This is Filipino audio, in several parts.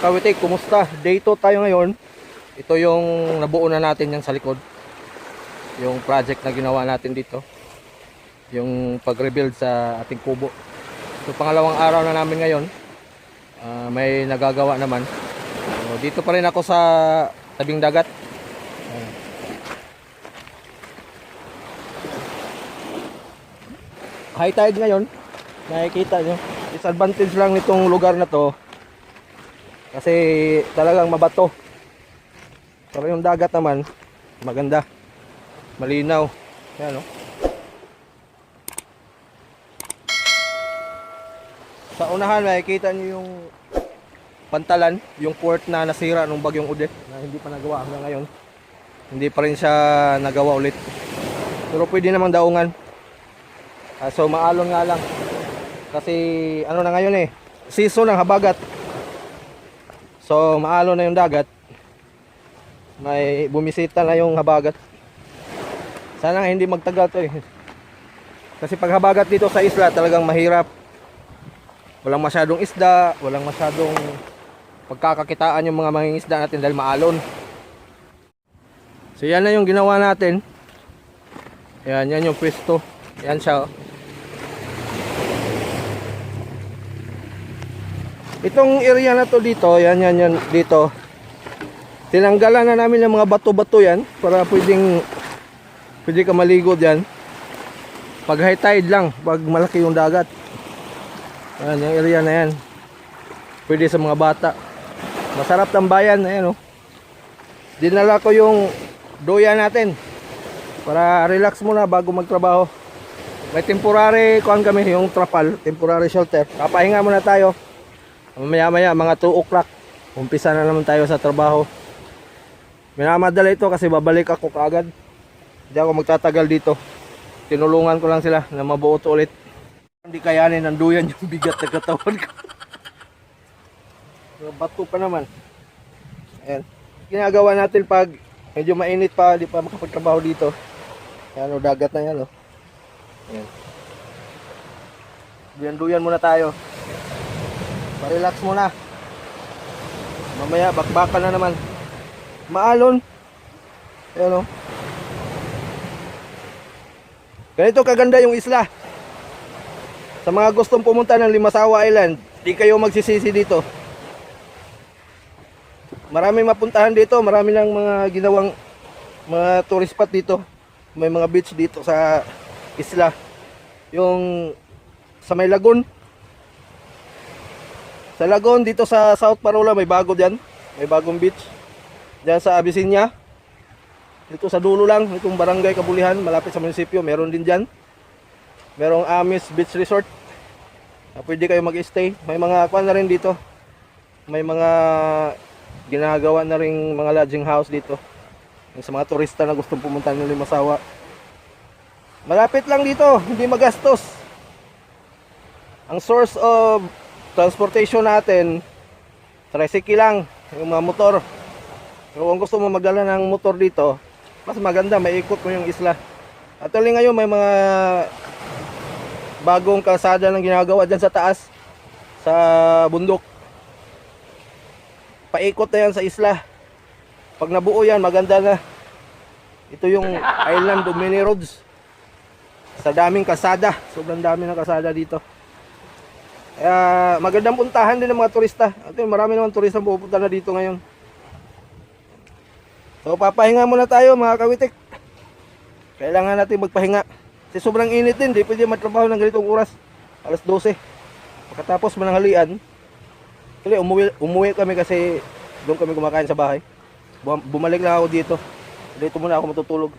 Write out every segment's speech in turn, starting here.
kawitik, kumusta? Day 2 tayo ngayon. Ito yung nabuo na natin yan sa likod. Yung project na ginawa natin dito. Yung pag-rebuild sa ating kubo. So pangalawang araw na namin ngayon. Ah, may nagagawa naman. So, dito pa rin ako sa tabing dagat. Ayan. High tide ngayon. Nakikita nyo. Disadvantage lang nitong lugar na to. Kasi talagang mabato. Pero yung dagat naman, maganda. Malinaw. Yan, no? Sa unahan, makikita nyo yung pantalan, yung port na nasira nung bagyong Ude na hindi pa nagawa hanggang ngayon. Hindi pa rin siya nagawa ulit. Pero pwede namang daungan. Ah, so maalon nga lang. Kasi ano na ngayon eh, season ng habagat. So maalon na yung dagat. May bumisita na yung habagat. Sana nga hindi magtagal to eh. Kasi pag habagat dito sa isla talagang mahirap. Walang masyadong isda, walang masyadong pagkakakitaan yung mga mangingisda natin dahil maalon. So yan na yung ginawa natin. Yan, yan yung pwesto. Yan siya. oh. Itong area na to dito, yan yan yan dito. Tinanggalan na namin ng mga bato-bato yan para pwedeng pwede ka maligo diyan. Pag high tide lang, pag malaki yung dagat. Yan, yung area na yan. Pwede sa mga bata. Masarap tambayan, ayan oh. Dinala ko yung doya natin para relax muna bago magtrabaho. May temporary kuan kami yung trapal, temporary shelter. Papahinga muna tayo. Mamaya maya mga 2 o'clock. Umpisa na naman tayo sa trabaho. Minamadala ito kasi babalik ako kaagad. Hindi ako magtatagal dito. Tinulungan ko lang sila na mabuo to ulit. Hindi kayanin ng duyan yung bigat ng katawan ko. Bato pa naman. Ayan. Ginagawa natin pag medyo mainit pa, di pa makapagtrabaho dito. Ayan o, dagat na yan o. Ayan. Duyan-duyan muna tayo. Pa-relax muna. Mamaya, bakbakan na naman. Maalon. Ayan o. Ganito kaganda yung isla. Sa mga gustong pumunta ng Limasawa Island, di kayo magsisisi dito. Marami mapuntahan dito, marami lang mga ginawang mga tourist spot dito. May mga beach dito sa isla. Yung sa may lagoon. Sa lagoon dito sa South Parola may bago diyan. May bagong beach. Diyan sa Abyssinia. Dito sa dulo lang, itong barangay Kabulihan, malapit sa munisipyo, meron din diyan. Merong Amis Beach Resort. Pwede kayo mag-stay. May mga kwan na rin dito. May mga ginagawa na rin mga lodging house dito. Yung sa mga turista na gustong pumunta ng Limasawa. Malapit lang dito, hindi magastos. Ang source of transportation natin, tricycle lang, yung mga motor. Pero kung gusto mo magdala ng motor dito, mas maganda, maikot mo yung isla. Actually ngayon may mga bagong kalsada ng ginagawa dyan sa taas, sa bundok. Paikot na yan sa isla. Pag nabuo yan, maganda na. Ito yung island of many roads. Sa daming kasada. Sobrang dami ng kasada dito. Kaya magandang puntahan din ng mga turista. At yun, marami naman turista pupunta na dito ngayon. So papahinga muna tayo mga kawitik. Kailangan natin magpahinga. Kasi sobrang init din, di pwede matrabaho ng ganitong oras. Alas 12. Pagkatapos mananghalian, Actually, umuwi, umuwi kami kasi doon kami kumakain sa bahay. Bu- Bumalik lang ako dito. Dito muna ako matutulog.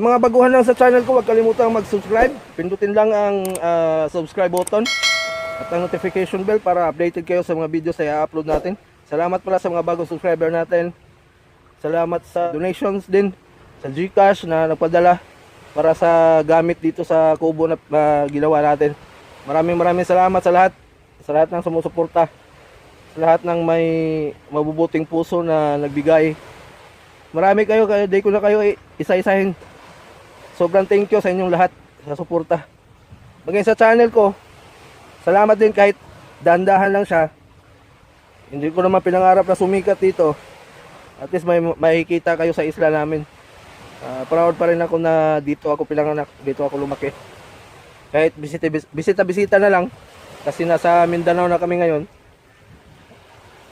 Sa mga baguhan lang sa channel ko, huwag kalimutang mag-subscribe. Pindutin lang ang ah, subscribe button at ang notification bell para updated kayo sa mga videos na i-upload natin. Salamat pala sa mga bagong subscriber natin. Salamat sa donations din sa GCash na nagpadala. para sa gamit dito sa kubo na na ginawa natin. Maraming maraming salamat sa lahat, sa lahat ng sumusuporta, sa lahat ng may mabubuting puso na nagbigay. Marami kayo, kaya di ko na kayo isa-isahin. Sobrang thank you sa inyong lahat sa suporta. Maging sa channel ko, salamat din kahit dandahan lang siya. Hindi ko naman pinangarap na sumikat dito. At least may makikita kayo sa isla namin. Ah, proud pa rin ako na dito ako pinanganak, dito ako lumaki. Kahit bisita bisita bisita na lang kasi nasa Mindanao na kami ngayon.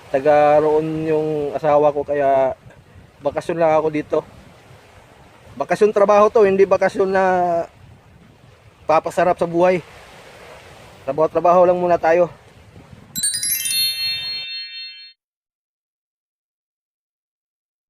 Taga roon yung asawa ko kaya bakasyon lang ako dito. Bakasyon trabaho to, hindi bakasyon na papasarap sa buhay. Trabaho-trabaho lang muna tayo.